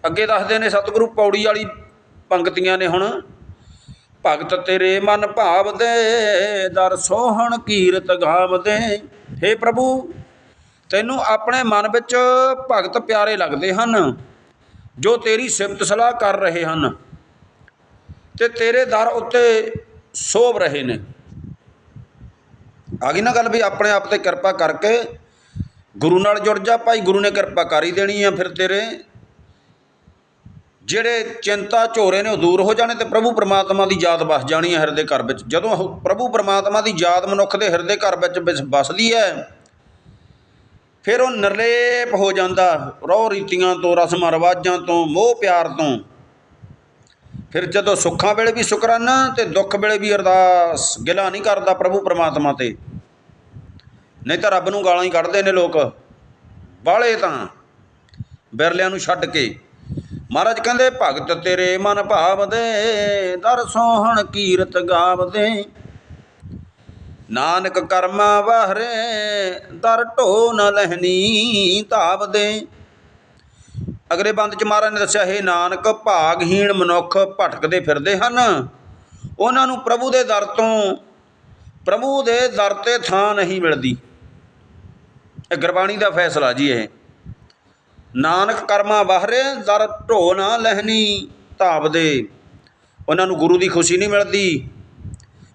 ਅੱਗੇ ਦੱਸਦੇ ਨੇ, ਸਤਿਗੁਰੂ ਪੌੜੀ ਵਾਲੀ ਪੰਕਤੀਆਂ ਨੇ ਹੁਣ ਭਗਤ ਤੇਰੇ ਮਨ ਭਾਵਦੇ, ਦਰ ਸੋਹਣ ਕੀਰਤ ਗਾਵਦੇ। हे ਪ੍ਰਭੂ, ਤੈਨੂੰ ਆਪਣੇ ਮਨ ਵਿੱਚ ਭਗਤ ਪਿਆਰੇ ਲੱਗਦੇ ਹਨ, ਜੋ ਤੇਰੀ ਸਿਫਤ ਸਲਾਹ ਕਰ ਰਹੇ ਹਨ ਤੇ ਤੇਰੇ ਦਰ ਉੱਤੇ ਸੋਭ ਰਹੇ ਨੇ। ਆ ਗਈ ਨਾ ਗੱਲ ਵੀ ਆਪਣੇ ਆਪ ਤੇ ਕਿਰਪਾ ਕਰਕੇ, ਗੁਰੂ ਨਾਲ ਜੁੜ ਜਾ, ਭਾਈ ਗੁਰੂ ਨੇ ਕਿਰਪਾ ਕਰ ਹੀ ਦੇਣੀ ਆ ਫਿਰ ਤੇਰੇ। ਜਿਹੜੇ ਚਿੰਤਾ ਝੋਰੇ ਨੇ ਉਹ ਦੂਰ ਹੋ ਜਾਣੇ ਤੇ ਪ੍ਰਭੂ ਪਰਮਾਤਮਾ ਦੀ ਯਾਦ ਵਸ ਜਾਣੀ ਹੈ ਹਿਰਦੇ ਘਰ ਵਿੱਚ। ਜਦੋਂ ਪ੍ਰਭੂ ਪਰਮਾਤਮਾ ਦੀ ਯਾਦ ਮਨੁੱਖ ਦੇ ਹਿਰਦੇ ਘਰ ਵਿੱਚ ਵਸ- ਵਸਦੀ ਹੈ, ਫਿਰ ਉਹ ਨਿਰਲੇਪ ਹੋ ਜਾਂਦਾ। ਰੋਹ ਰੀਤੀਆਂ ਤੋਂ ਰਸਮਾਂ ਰਿਵਾਜਾਂ ਤੋਂ, ਮੋਹ ਪਿਆਰ ਤੋਂ। ਫਿਰ ਜਦੋਂ ਸੁੱਖਾਂ ਵੇਲੇ ਵੀ ਸ਼ੁਕਰਾਨਾ ਤੇ ਦੁੱਖ ਵੇਲੇ ਵੀ ਅਰਦਾਸ, ਗਿਲਾ ਨਹੀਂ ਕਰਦਾ ਪ੍ਰਭੂ ਪਰਮਾਤਮਾ ਤੇ। ਨਹੀਂ ਤਾਂ ਰੱਬ ਨੂੰ ਗਾਲਾਂ ਹੀ ਕੱਢਦੇ ਨੇ ਲੋਕ। ਬਾਹਲੇ ਤਾਂ ਬਿਰਲਿਆਂ ਨੂੰ ਛੱਡ ਕੇ ਮਹਾਰਾਜ ਕਹਿੰਦੇ, ਭਗਤ ਤੇਰੇ ਮਨ ਭਾਵਦੇ, ਦਰ ਸੋਹਣ ਕੀਰਤ ਗਾਵਦੇ। ਨਾਨਕ ਕਰਮਾ ਵਾਹਰੇ, ਦਰ ਢੋ ਨ ਲਹਿਨੀ ਧਾਵਦੇ। ਅਗਲੇ ਬੰਦ ਚ ਮਹਾਰਾਜ ਨੇ ਦੱਸਿਆ, ਹੈ ਨਾਨਕ, ਭਾਗਹੀਣ ਮਨੁੱਖ ਭਟਕਦੇ ਫਿਰਦੇ ਹਨ। ਉਹਨਾਂ ਨੂੰ ਪ੍ਰਭੂ ਦੇ ਦਰ ਤੋਂ, ਪ੍ਰਭੂ ਦੇ ਦਰ ਤੇ ਥਾਂ ਨਹੀਂ ਮਿਲਦੀ। ਇਹ ਗੁਰਬਾਣੀ ਦਾ ਫੈਸਲਾ ਜੀ ਇਹ। ਨਾਨਕ ਕਰਮਾ ਬਾਹਰੇ ਦਰ ਢੋ ਨਾ ਲਹਿਨੀ ਧਾਵਦੇ ਉਹਨਾਂ ਨੂੰ ਗੁਰੂ ਦੀ ਖੁਸ਼ੀ ਨਹੀਂ ਮਿਲਦੀ।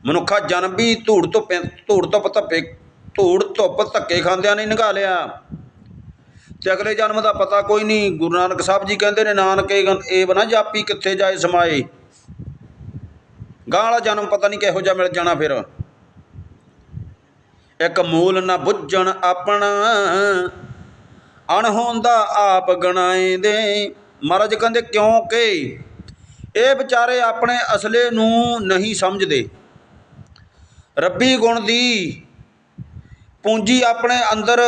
ਮਨੁੱਖਾ ਜਨਮ ਵੀ ਧੂੜ ਤੋਂ ਧੂੜ ਤੋਂ ਧੱਪੇ, ਧੂੜ ਧੁੱਪ ਧੱਕੇ ਖਾਂਦਿਆਂ ਨਹੀਂ ਨਿਕਾ ਲਿਆ। ਤੇ ਅਗਲੇ ਜਨਮ ਦਾ ਪਤਾ ਕੋਈ ਨਹੀਂ। ਗੁਰੂ ਨਾਨਕ ਸਾਹਿਬ ਜੀ ਕਹਿੰਦੇ ਨੇ, ਨਾਨਕ ਇਹ ਇਹ ਬਣਾ ਜਾਪੀ ਕਿੱਥੇ ਜਾਏ ਸਮਾਏ। ਗਾਂ ਵਾਲਾ ਜਨਮ ਪਤਾ ਨਹੀਂ ਕਿਹੋ ਜਿਹਾ ਮਿਲ ਜਾਣਾ ਫਿਰ। ਇੱਕ ਮੂਲ ਨਾ ਬੁੱਝਣ ਆਪਣਾ ਅਣਹੋਂਦਾ ਆਪ ਗਣਾਏ ਦੇ ਮਹਾਰਾਜ ਕਹਿੰਦੇ ਕਿਉਂਕਿ ਇਹ ਵਿਚਾਰੇ ਆਪਣੇ ਅਸਲੇ ਨੂੰ ਨਹੀਂ ਸਮਝਦੇ। ਰੱਬੀ ਗੁਣ ਦੀ ਪੂੰਜੀ ਆਪਣੇ ਅੰਦਰ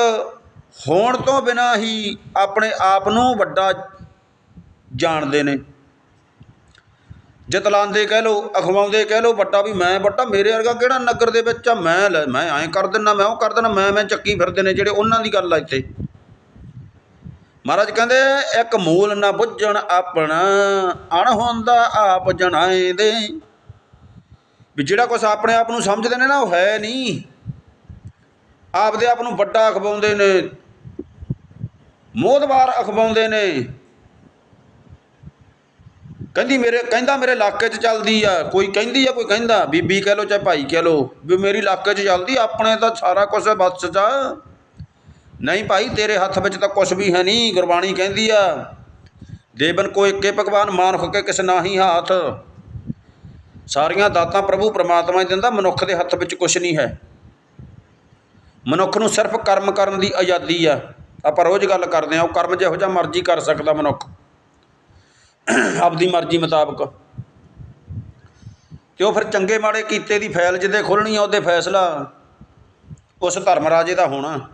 ਹੋਣ ਤੋਂ ਬਿਨਾ ਹੀ ਆਪਣੇ ਆਪ ਨੂੰ ਵੱਡਾ ਜਾਣਦੇ ਨੇ। ਜਤਲਾਉਂਦੇ ਕਹਿ ਲੋ ਅਖਵਾਉਂਦੇ ਕਹਿ ਲੋ ਵੱਟਾ ਵੀ ਮੈਂ ਵੱਟਾ ਮੇਰੇ ਵਰਗਾ ਕਿਹੜਾ ਨਗਰ ਦੇ ਵਿੱਚ ਆ? ਮੈਂ ਲੈ- ਮੈਂ ਐਂ ਕਰ ਦਿੰਨਾ, ਮੈਂ ਉਹ ਕਰ ਦਿੰਨਾ, ਮੈਂ ਮੈਂ ਚੱਕੀ ਫਿਰਦੇ ਨੇ ਜਿਹੜੇ ਉਹਨਾਂ ਦੀ ਗੱਲ ਆ ਇੱਥੇ। ਮਹਾਰਾਜ ਕਹਿੰਦੇ, ਇੱਕ ਮੂਲ ਨਾ ਬੁੱਝਣ ਆਪਣਾ, ਅਣ ਹੁੰਦਾ ਆਪ ਜਣਾਏ ਦੇ। ਵੀ ਜਿਹੜਾ ਕੁਛ ਆਪਣੇ ਆਪ ਨੂੰ ਸਮਝਦੇ ਨੇ ਨਾ, ਉਹ ਹੈ ਨਹੀਂ ਆਪਦੇ ਆਪ ਨੂੰ ਵੱਡਾ ਅਖਵਾਉਂਦੇ ਨੇ ਮੋਦਵਾਰ ਅਖਵਾਉਂਦੇ ਨੇ। ਕਹਿੰਦੀ ਮੇਰੇ, ਕਹਿੰਦਾ ਮੇਰੇ ਇਲਾਕੇ 'ਚ ਚੱਲਦੀ ਆ, ਕੋਈ ਕਹਿੰਦੀ ਆ, ਕੋਈ ਕਹਿੰਦਾ। ਬੀਬੀ ਕਹਿ ਲੋ ਚਾਹੇ ਭਾਈ ਕਹਿ ਲੋ ਵੀ ਮੇਰੀ ਇਲਾਕੇ 'ਚ ਚੱਲਦੀ, ਆਪਣੇ ਤਾਂ ਸਾਰਾ ਕੁਝ ਬਸ ਜਾ ਨਹੀਂ ਭਾਈ, ਤੇਰੇ ਹੱਥ ਵਿੱਚ ਤਾਂ ਕੁਝ ਵੀ ਹੈ ਨਹੀਂ, ਗੁਰਬਾਣੀ ਕਹਿੰਦੀ ਆ, ਦੇਵਨ ਕੋ ਇੱਕੇ ਭਗਵਾਨ ਮਾਨ ਹੋ ਕੇ ਕਿਸ ਨਾਹੀ ਹਾਥ। ਸਾਰੀਆਂ ਦਾਤਾਂ ਪ੍ਰਭੂ ਪ੍ਰਮਾਤਮਾ ਹੀ ਦਿੰਦਾ, ਮਨੁੱਖ ਦੇ ਹੱਥ ਵਿੱਚ ਕੁਝ ਨਹੀਂ ਹੈ। ਮਨੁੱਖ ਨੂੰ ਸਿਰਫ ਕਰਮ ਕਰਨ ਦੀ ਆਜ਼ਾਦੀ ਆ। ਆਪਾਂ ਰੋਜ਼ ਗੱਲ ਕਰਦੇ ਆ, ਉਹ ਕਰਮ ਜਿਹੋ ਜਿਹਾ ਮਰਜ਼ੀ ਕਰ ਸਕਦਾ ਮਨੁੱਖ। ਆਪਦੀ ਮਰਜ਼ੀ ਮੁਤਾਬਕ। ਤੇ ਉਹ ਫਿਰ ਚੰਗੇ ਮਾੜੇ ਕੀਤੇ ਦੀ ਫੈਲ ਜਿਹਦੇ ਖੋਲਣੀ ਆ, ਉਹਦੇ ਫੈਸਲਾ। ਉਸ ਧਰਮ ਰਾਜੇ ਦਾ ਹੋਣਾ।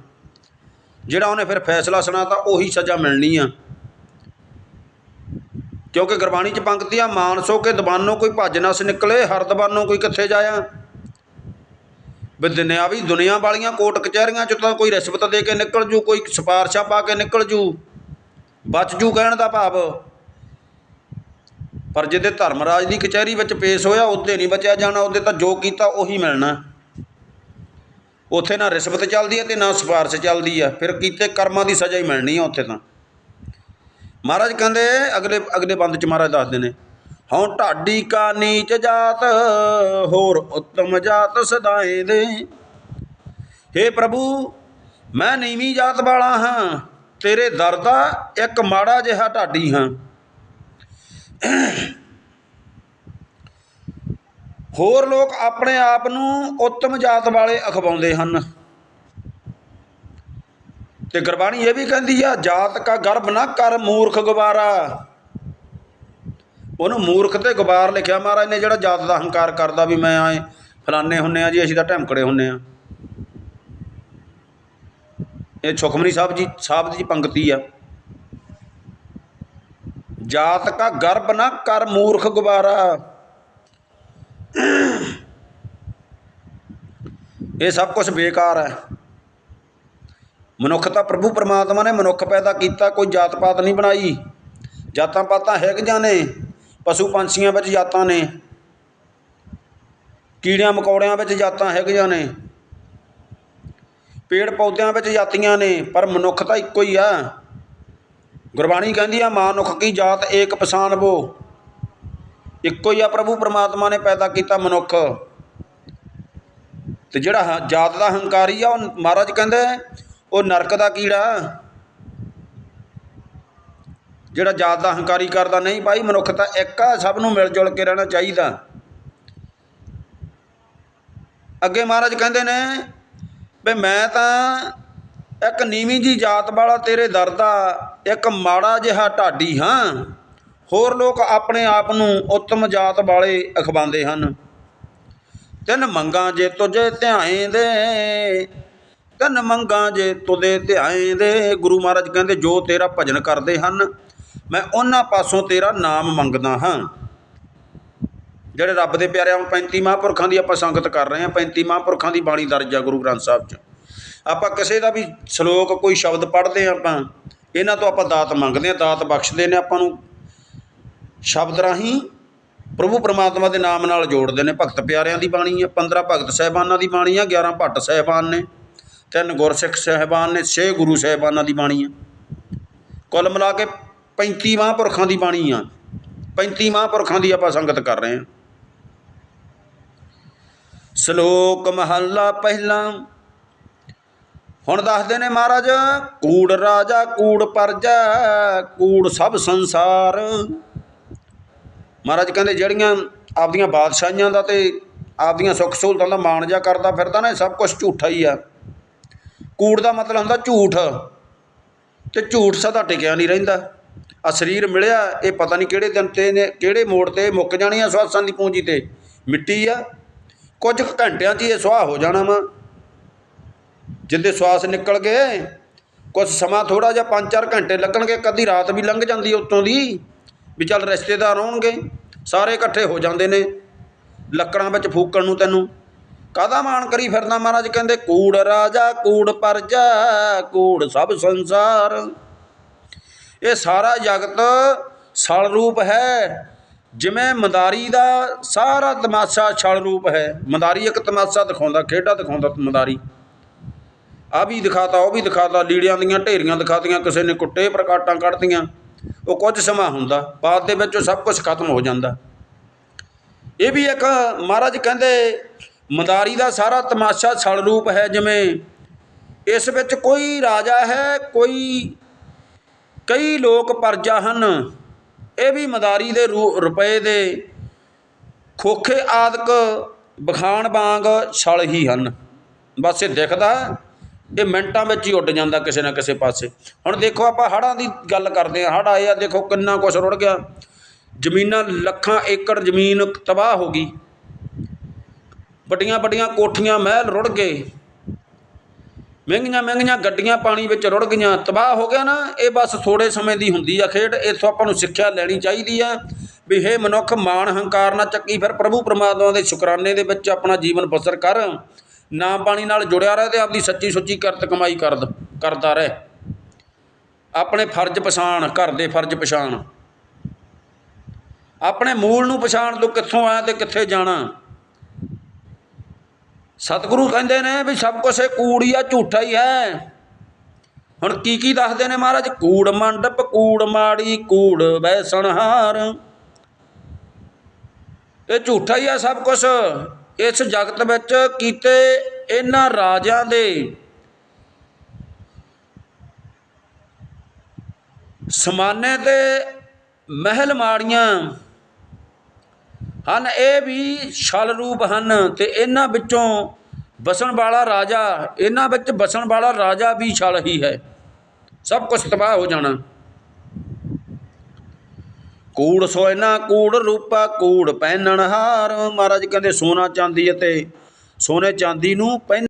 ਜਿਹੜਾ ਉਹਨੇ ਫਿਰ ਫੈਸਲਾ ਸੁਣਾਤਾ, ਉਹੀ ਸਜ਼ਾ ਮਿਲਣੀ ਆ। ਕਿਉਂਕਿ ਗੁਰਬਾਣੀ ਚ ਪੰਕਤੀ ਆ, ਮਾਨਸੋ ਕੇ ਦਬਾਨੋਂ ਕੋਈ ਭੱਜ ਨਾ ਸ ਨਿਕਲੇ, ਹਰ ਦਬਾਨੋਂ ਕੋਈ ਕਿੱਥੇ ਜਾਇਆ। ਵੀ ਦੁਨਿਆਵੀ ਦੁਨੀਆ ਵਾਲੀਆਂ ਕੋਟ ਕਚਹਿਰੀਆਂ ਚ ਤਾਂ ਕੋਈ ਰਿਸ਼ਵਤ ਦੇ ਕੇ ਨਿਕਲ ਜੂ, ਕੋਈ ਸਿਫਾਰਸ਼ਾਂ ਪਾ ਕੇ ਨਿਕਲ ਜੂ, ਬਚ ਜੂ ਕਹਿਣ ਦਾ ਭਾਵ। ਪਰ ਜਿਹਦੇ ਧਰਮਰਾਜ ਦੀ ਕਚਹਿਰੀ ਵਿੱਚ ਪੇਸ਼ ਹੋਇਆ, ਉਹਦੇ ਨਹੀਂ ਬਚਿਆ ਜਾਣਾ, ਉਹਦੇ ਤਾਂ ਜੋ ਕੀਤਾ ਉਹੀ ਮਿਲਣਾ। ਉੱਥੇ ਨਾ ਰਿਸ਼ਵਤ ਚੱਲਦੀ ਹੈ ਤੇ ਨਾ ਸਿਫਾਰਸ਼ ਚੱਲਦੀ ਆ। ਫਿਰ ਕੀਤੇ ਕਰਮਾਂ ਦੀ ਸਜ਼ਾ ਹੀ ਮਿਲਣੀ ਆ ਉੱਥੇ ਤਾਂ। ਮਹਾਰਾਜ ਕਹਿੰਦੇ, ਅਗਲੇ ਅਗਲੇ ਬੰਦ ਚ ਮਹਾਰਾਜ ਦੱਸਦੇ ਨੇ, ਹਉ ਢਾਡੀ ਕਾ ਨੀਚ ਜਾਤ, ਹੋਰ ਉੱਤਮ ਜਾਤ ਸਦਾਏ ਦੇ ਹੇ ਪ੍ਰਭੂ, ਮੈਂ ਨੀਵੀਂ ਜਾਤ ਵਾਲਾ ਹਾਂ, ਤੇਰੇ ਦਰ ਦਾ ਇੱਕ ਮਾੜਾ ਜਿਹਾ ਢਾਡੀ ਹਾਂ। ਹੋਰ ਲੋਕ ਆਪਣੇ ਆਪ ਨੂੰ ਉੱਤਮ ਜਾਤ ਵਾਲੇ ਅਖਵਾਉਂਦੇ ਹਨ। ਤੇ ਗੁਰਬਾਣੀ ਇਹ ਵੀ ਕਹਿੰਦੀ ਆ, ਜਾਤ ਕਾ ਗਰਭ ਨਾ ਕਰ ਮੂਰਖ ਗਵਾਰਾ ਉਹਨੂੰ ਮੂਰਖ ਤੇ ਗਵਾਰ ਲਿਖਿਆ ਮਹਾਰਾਜ ਨੇ, ਜਿਹੜਾ ਜਾਤ ਦਾ ਹੰਕਾਰ ਕਰਦਾ ਵੀ ਮੈਂ ਆਏ, ਫਲਾਣੇ ਹੁੰਨੇ ਆ ਜੀ, ਅਸੀਂ ਤਾਂ ਢਮਕੜੇ ਹੁੰਨੇ ਆ। ਇਹ ਸੁਖਮਨੀ ਸਾਹਿਬ ਜੀ, ਸਾਹਿਬ ਦੀ ਪੰਕਤੀ ਆ। ਜਾਤ ਕਾ ਗਰਭ ਨਾ ਕਰ ਮੂਰਖ ਗਵਾਰਾ ਇਹ ਸਭ ਕੁਝ ਬੇਕਾਰ ਹੈ। ਮਨੁੱਖ ਤਾਂ ਪ੍ਰਭੂ ਪਰਮਾਤਮਾ ਨੇ ਮਨੁੱਖ ਪੈਦਾ ਕੀਤਾ, ਕੋਈ ਜਾਤ ਪਾਤ ਨਹੀਂ ਬਣਾਈ। ਜਾਤਾਂ ਪਾਤਾਂ ਹੈਗੀਆਂ ਨੇ, ਪਸ਼ੂ ਪੰਛੀਆਂ ਵਿੱਚ ਜਾਤਾਂ ਨੇ। ਕੀੜਿਆਂ ਮਕੌੜਿਆਂ ਵਿੱਚ ਜਾਤਾਂ ਹੈਗੀਆਂ ਨੇ। ਪੇੜ ਪੌਦਿਆਂ ਵਿੱਚ ਜਾਤੀਆਂ ਨੇ, ਪਰ ਮਨੁੱਖ ਤਾਂ ਇੱਕੋ ਹੀ ਆ। ਗੁਰਬਾਣੀ ਕਹਿੰਦੀ ਆ ਮਾਨੁਖ ਕੀ ਜਾਤ ਏਕ ਪਛਾਨਬੋ। ਇੱਕੋ ਹੀ ਆ ਪ੍ਰਭੂ, ਪਰਮਾਤਮਾ ਨੇ ਪੈਦਾ ਕੀਤਾ ਮਨੁੱਖ। ਤੇ ਜਿਹੜਾ ਹ- ਜਾਤ ਦਾ ਹੰਕਾਰੀ ਆ, ਉਹ ਮਹਾਰਾਜ ਕਹਿੰਦੇ, ਉਹ ਨਰਕ ਦਾ ਕੀੜਾ। ਜਿਹੜਾ ਜਾਤ ਦਾ ਹੰਕਾਰੀ ਕਰਦਾ ਨਹੀਂ ਭਾਈ, ਮਨੁੱਖ ਤਾਂ ਇੱਕ ਆ, ਸਭ ਨੂੰ ਮਿਲ ਜੁਲ ਕੇ ਰਹਿਣਾ ਚਾਹੀਦਾ। ਅੱਗੇ ਮਹਾਰਾਜ ਕਹਿੰਦੇ ਨੇ ਵੀ ਮੈਂ ਤਾਂ ਇੱਕ ਨੀਵੀਂ ਜੀ ਜਾਤ ਵਾਲਾ ਤੇਰੇ ਦਰ ਦਾ ਇੱਕ ਮਾੜਾ ਜਿਹਾ ਢਾਡੀ ਹਾਂ। ਹੋਰ ਲੋਕ ਆਪਣੇ ਆਪ ਨੂੰ ਉੱਤਮ ਜਾਤ ਵਾਲੇ ਅਖਵਾਉਂਦੇ ਹਨ। ਤਿੰਨ ਮੰਗਾਂ ਜੇ ਤੁਝੇ ਧਿਆਏ ਦੇ, ਤਿੰਨ ਮੰਗਾਂ ਜੇ ਤੁਦੇ ਧਿਆਏ ਦੇ, ਗੁਰੂ ਮਹਾਰਾਜ ਕਹਿੰਦੇ, ਜੋ ਤੇਰਾ ਭਜਨ ਕਰਦੇ ਹਨ, ਮੈਂ ਉਹਨਾਂ ਪਾਸੋਂ ਤੇਰਾ ਨਾਮ ਮੰਗਦਾ ਹਾਂ। ਜਿਹੜੇ ਰੱਬ ਦੇ ਪਿਆਰੇ ਹੁਣ 35 ਮਹਾਂਪੁਰਖਾਂ ਦੀ ਆਪਾਂ ਸੰਗਤ ਕਰ ਰਹੇ ਹਾਂ 35 ਮਹਾਂਪੁਰਖਾਂ ਦੀ ਬਾਣੀ ਦਰਜ ਆ ਗੁਰੂ ਗ੍ਰੰਥ ਸਾਹਿਬ 'ਚ। ਆਪਾਂ ਕਿਸੇ ਦਾ ਵੀ ਸ਼ਲੋਕ, ਕੋਈ ਸ਼ਬਦ ਪੜ੍ਹਦੇ ਹਾਂ ਆਪਾਂ, ਇਹਨਾਂ ਤੋਂ ਆਪਾਂ ਦਾਤ ਮੰਗਦੇ ਹਾਂ, ਦਾਤ ਬਖਸ਼ਦੇ ਨੇ ਆਪਾਂ ਨੂੰ। ਸ਼ਬਦ ਰਾਹੀਂ ਪ੍ਰਭੂ ਪਰਮਾਤਮਾ ਦੇ ਨਾਮ ਨਾਲ ਜੋੜਦੇ ਨੇ। ਭਗਤ ਪਿਆਰਿਆਂ ਦੀ ਬਾਣੀ ਹੈ 15 ਭਗਤ ਸਹਿਬਾਨਾਂ ਦੀ ਬਾਣੀ ਹੈ 11 ਭੱਟ ਸਹਿਬਾਨ ਨੇ, ਤਿੰਨ ਗੁਰਸਿੱਖ ਸਹਿਬਾਨ ਨੇ 6 ਗੁਰੂ ਸਹਿਬਾਨਾਂ ਦੀ ਬਾਣੀ ਹੈ। ਕੁੱਲ ਮਿਲਾ ਕੇ 35 ਮਹਾਂਪੁਰਖਾਂ ਦੀ ਬਾਣੀ ਆ। 35 ਮਹਾਂਪੁਰਖਾਂ ਦੀ ਆਪਾਂ ਸੰਗਤ ਕਰ ਰਹੇ ਹਾਂ। ਸ਼ਲੋਕ ਮਹੱਲਾ ਪਹਿਲਾ। ਹੁਣ ਦੱਸਦੇ ਨੇ ਮਹਾਰਾਜ, ਕੂੜ ਰਾਜਾ ਕੂੜ ਪਰਜਾ, ਕੂੜ ਸਭ ਸੰਸਾਰ। ਮਹਾਰਾਜ ਕਹਿੰਦੇ ਜਿਹੜੀਆਂ ਆਪਦੀਆਂ ਬਾਦਸ਼ਾਹੀਆਂ ਦਾ ਤੇ ਆਪਦੀਆਂ ਸੁੱਖ ਸਹੂਲਤਾਂ ਦਾ ਮਾਣ ਜਾ ਕਰਦਾ ਫਿਰਦਾ ਨਾ ਸਭ ਕੁਝ ਝੂਠਾ ਹੀ ਆ। ਕੂੜ ਦਾ ਮਤਲਬ ਹੁੰਦਾ ਝੂਠ। ਤੇ ਝੂਠ ਸਦਾ ਟਿਕਿਆ ਨਹੀਂ ਰਹਿੰਦਾ। ਆ ਸਰੀਰ ਮਿਲਿਆ, ਇਹ ਪਤਾ ਨਹੀਂ ਕਿਹੜੇ ਦਿਨ ਤੇ ਨੇ, ਕਿਹੜੇ ਮੋੜ ਤੇ ਮੁੱਕ ਜਾਣੀ ਆ ਸਵਾਸਾਂ ਦੀ ਪੂੰਜੀ ਤੇ। ਮਿੱਟੀ ਆ। ਕੁਝ ਕੁ ਘੰਟਿਆਂ 'ਚ ਇਹ ਸੁਆਹ ਹੋ ਜਾਣਾ ਵਾ। ਜਿੱਦੇ ਸਵਾਸ ਨਿਕਲ ਗਏ ਕੁਝ ਸਮਾਂ ਥੋੜਾ ਜਿਹਾ 5-4 ਘੰਟੇ ਲੱਗਣਗੇ ਕਦੀ ਰਾਤ ਵੀ ਲੰਘ ਜਾਂਦੀ ਉੱਤੋਂ ਦੀ। ਵੀ ਚੱਲ ਰਿਸ਼ਤੇਦਾਰ ਆਉਣਗੇ, ਸਾਰੇ ਇਕੱਠੇ ਹੋ ਜਾਂਦੇ ਨੇ। ਲੱਕੜਾਂ ਵਿੱਚ ਫੂਕਣ ਨੂੰ ਤੈਨੂੰ। ਕਾਹਦਾ ਮਾਣ ਕਰੀ ਫਿਰਦਾ ਮਹਾਰਾਜ? ਕਹਿੰਦੇ, ਕੂੜ ਰਾਜਾ, ਕੂੜ ਪਰਜਾ, ਕੂੜ ਸਭ ਸੰਸਾਰ। ਇਹ ਸਾਰਾ ਜਗਤ ਛਲ ਰੂਪ ਹੈ। ਜਿਵੇਂ ਮਦਾਰੀ ਦਾ ਸਾਰਾ ਤਮਾਸ਼ਾ ਛਲ ਰੂਪ ਹੈ। ਮਦਾਰੀ ਇੱਕ ਤਮਾਸ਼ਾ ਦਿਖਾਉਂਦਾ, ਖੇਡਾ ਦਿਖਾਉਂਦਾ ਮਦਾਰੀ। ਆ ਵੀ ਦਿਖਾਤਾ, ਉਹ ਵੀ ਦਿਖਾਤਾ, ਲੀੜਿਆਂ ਦੀਆਂ ਢੇਰੀਆਂ ਦਿਖਾਤੀਆਂ, ਕਿਸੇ ਨੇ ਕੁੱਟੇ, ਪ੍ਰਕਾਟਾਂ ਕੱਢਤੀਆਂ। ਉਹ ਕੁਝ ਸਮਾਂ ਹੁੰਦਾ, ਬਾਅਦ ਦੇ ਵਿੱਚ ਉਹ ਸਭ ਕੁਝ ਖਤਮ ਹੋ ਜਾਂਦਾ। ਇਹ ਵੀ ਇੱਕ ਮਹਾਰਾਜ ਕਹਿੰਦੇ, ਮਦਾਰੀ ਦਾ ਸਾਰਾ ਤਮਾਸ਼ਾ ਛਲ ਰੂਪ ਹੈ, ਜਿਵੇਂ ਇਸ ਵਿੱਚ ਕੋਈ ਰਾਜਾ ਹੈ, ਕੋਈ, ਕਈ ਲੋਕ ਪਰਜਾ ਹਨ। ਇਹ ਵੀ ਮਦਾਰੀ ਦੇ ਰੂ- ਰੁਪਏ ਦੇ ਖੋਖੇ ਆਦਿਕ ਬਖਾਣ ਵਾਂਗ ਛਲ ਹੀ ਹਨ। ਬਸ ਇਹ ਦਿਖਦਾ ਇਹ ਮਿੰਟਾਂ ਵਿੱਚ ਹੀ ਉੱਡ ਜਾਂਦਾ ਕਿਸੇ ਨਾ ਕਿਸੇ ਪਾਸੇ। ਹੁਣ ਦੇਖੋ ਆਪਾਂ ਹੜ੍ਹਾਂ ਦੀ ਗੱਲ ਕਰਦੇ ਹਾਂ। ਹੜ੍ਹ ਆਏ ਆ, ਦੇਖੋ ਕਿੰਨਾ ਕੁਛ ਰੁੜ ਗਿਆ। ਜ਼ਮੀਨਾਂ, ਲੱਖਾਂ ਏਕੜ ਜ਼ਮੀਨ ਤਬਾਹ ਹੋ ਗਈ। ਵੱਡੀਆਂ ਵੱਡੀਆਂ ਕੋਠੀਆਂ, ਮਹਿਲ ਰੁੜ ਗਏ। ਮਹਿੰਗੀਆਂ ਮਹਿੰਗੀਆਂ ਗੱਡੀਆਂ ਪਾਣੀ ਵਿੱਚ ਰੁੜ ਗਈਆਂ। ਤਬਾਹ ਹੋ ਗਿਆ ਨਾ, ਇਹ ਬਸ ਥੋੜੇ ਸਮੇਂ ਦੀ ਹੁੰਦੀ ਆ ਖੇਡ। ਇੱਥੋਂ ਆਪਾਂ ਨੂੰ ਸਿੱਖਿਆ ਲੈਣੀ ਚਾਹੀਦੀ ਆ ਵੀ ਇਹ ਮਨੁੱਖ, ਮਾਣ, ਹੰਕਾਰ ਨਾ ਚੱਕੀ ਫਿਰ ਪ੍ਰਭੂ ਪਰਮਾਤਮਾ ਦੇ ਸ਼ੁਕਰਾਨੇ ਦੇ ਵਿੱਚ ਆਪਣਾ ਜੀਵਨ ਬਸਰ ਕਰ। ਨਾਮ ਬਾਣੀ ਨਾਲ ਜੁੜਿਆ ਰਹੇ ਤੇ ਆਪਦੀ ਸੱਚੀ ਸੁੱਚੀ ਕਰਤ ਕਮਾਈ ਕਰ ਕਰਦਾ ਰਹਿ। ਆਪਣੇ ਫਰਜ਼ ਪਛਾਣ, ਘਰ ਦੇ ਫਰਜ਼ ਪਛਾਣ। ਆਪਣੇ ਮੂਲ ਨੂੰ ਪਛਾਣ ਤੂੰ ਕਿੱਥੋਂ ਆਇਆ ਤੇ ਕਿੱਥੇ ਜਾਣਾ। ਸਤਿਗੁਰੂ ਕਹਿੰਦੇ ਨੇ ਵੀ ਸਭ ਕੁਝ ਇਹ ਕੂੜ ਹੀ ਆ, ਝੂਠਾ ਹੀ ਹੈ। ਹੁਣ ਕੀ ਕੀ ਦੱਸਦੇ ਨੇ ਮਹਾਰਾਜ? ਕੂੜ ਮੰਡਪ, ਕੂੜ ਮਾੜੀ, ਕੂੜ ਵੈਸਣਹਾਰ ਇਹ ਝੂਠਾ ਹੀ ਆ ਸਭ ਕੁਝ ਇਸ ਜਗਤ ਵਿੱਚ ਕੀਤੇ ਇਹਨਾਂ ਰਾਜਿਆਂ ਦੇ ਸਮਾਨੇ ਤੇ ਮਹਿਲ ਮਾੜੀਆਂ ਹਨ। ਇਹ ਵੀ ਛਲ ਰੂਪ ਹਨ ਤੇ ਇਹਨਾਂ ਵਿੱਚੋਂ ਬਸਣ ਵਾਲਾ ਰਾਜਾ, ਇਹਨਾਂ ਵਿੱਚ ਬਸਣ ਵਾਲਾ ਰਾਜਾ ਵੀ ਛਲ ਹੀ ਹੈ। ਸਭ ਕੁਝ ਤਬਾਹ ਹੋ ਜਾਣਾ। ਕੂੜ ਸੋਇਨਾ ਕੂੜ ਰੂਪਾ ਕੂੜ ਪਹਿਨਣ ਹਾਰ। ਮਹਾਰਾਜ ਕਹਿੰਦੇ, ਸੋਨਾ ਚਾਂਦੀ ਅਤੇ ਸੋਨੇ ਚਾਂਦੀ ਨੂੰ ਪਹਿਨ